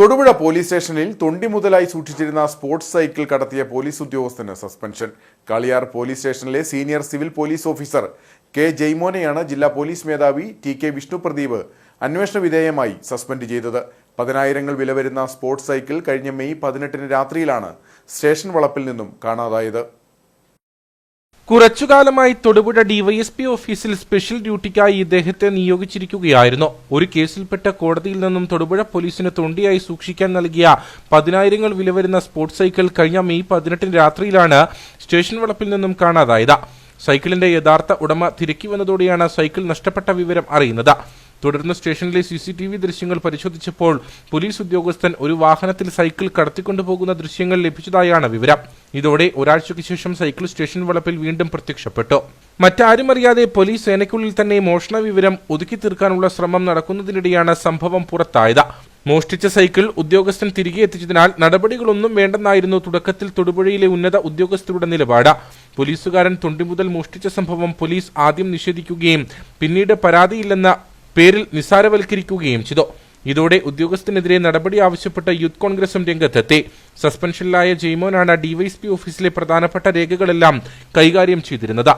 Thodupuzha police സ്റ്റേഷനിൽ തൊണ്ടി മുതലായി സൂക്ഷിച്ചിരുന്ന സ്പോർട്സ് സൈക്കിൾ കടത്തിയ പോലീസ് ഉദ്യോഗസ്ഥന് സസ്പെൻഷൻ. കളിയാർ പോലീസ് സ്റ്റേഷനിലെ senior civil police officer K ജയ്മോനെയാണ് ജില്ലാ പോലീസ് മേധാവി ടി കെ വിഷ്ണു പ്രദീപ് അന്വേഷണ വിധേയമായി സസ്പെൻഡ് ചെയ്തത്. പതിനായിരങ്ങൾ വില വരുന്ന സ്പോർട്സ് സൈക്കിൾ കഴിഞ്ഞ മെയ് പതിനെട്ടിന് രാത്രിയിലാണ് സ്റ്റേഷൻ വളപ്പിൽ നിന്നും കാണാതായത്. കുറച്ചുകാലമായി തൊടുപുഴ ഡിവൈഎസ്പി ഓഫീസിൽ സ്പെഷ്യൽ ഡ്യൂട്ടിക്കായി ഇദ്ദേഹത്തെ നിയോഗിച്ചിരിക്കുകയായിരുന്നു. ഒരു കേസിൽപ്പെട്ട കോടതിയിൽ നിന്നും തൊടുപുഴ പോലീസിന് തൊണ്ടിയായി സൂക്ഷിക്കാൻ നൽകിയ പതിനായിരങ്ങൾ വില വരുന്ന സ്പോർട്സ് സൈക്കിൾ കഴിഞ്ഞ മെയ് പതിനെട്ടിന് രാത്രിയിലാണ് സ്റ്റേഷൻ വളപ്പിൽ നിന്നും കാണാതായത്. സൈക്കിളിന്റെ യഥാർത്ഥ ഉടമ തിരക്കി വന്നതോടെയാണ് സൈക്കിൾ നഷ്ടപ്പെട്ട വിവരം അറിയുന്നത്. തുടർന്ന് സ്റ്റേഷനിലെ സി സി ടി വി ദൃശ്യങ്ങൾ പരിശോധിച്ചപ്പോൾ പോലീസ് ഉദ്യോഗസ്ഥൻ ഒരു വാഹനത്തിൽ സൈക്കിൾ കടത്തിക്കൊണ്ടുപോകുന്ന ദൃശ്യങ്ങൾ ലഭിച്ചതായാണ് വിവരം. ഇതോടെ ഒരാഴ്ചയ്ക്ക് ശേഷം സൈക്കിൾ സ്റ്റേഷൻ വളപ്പിൽ വീണ്ടും പ്രത്യക്ഷപ്പെട്ടു. മറ്റാരും അറിയാതെ പോലീസ് സേനയ്ക്കുള്ളിൽ തന്നെ മോഷണ വിവരം ഒതുക്കി തീർക്കാനുള്ള ശ്രമം നടക്കുന്നതിനിടെയാണ് സംഭവം പുറത്തായത്. മോഷ്ടിച്ച സൈക്കിൾ ഉദ്യോഗസ്ഥൻ തിരികെ എത്തിച്ചതിനാൽ നടപടികളൊന്നും വേണ്ടെന്നായിരുന്നു തുടക്കത്തിൽ തൊടുപുഴയിലെ ഉന്നത ഉദ്യോഗസ്ഥരുടെ നിലപാട്. പോലീസുകാരൻ തൊണ്ടിമുതൽ മോഷ്ടിച്ച സംഭവം പോലീസ് ആദ്യം നിഷേധിക്കുകയും പിന്നീട് പരാതിയില്ലെന്ന പേരിൽ നിസാരവൽക്കരിക്കുകയും ചെയ്തു. ഇതോടെ ഉദ്യോഗസ്ഥനെതിരെ നടപടി ആവശ്യപ്പെട്ട യൂത്ത് കോൺഗ്രസും രംഗത്തെത്തി. സസ്പെൻഷനിലായ ജെയ്മോനാണ് ഡിവൈഎസ്പി ഓഫീസിലെ പ്രധാനപ്പെട്ട രേഖകളെല്ലാം കൈകാര്യം ചെയ്തിരുന്നത്.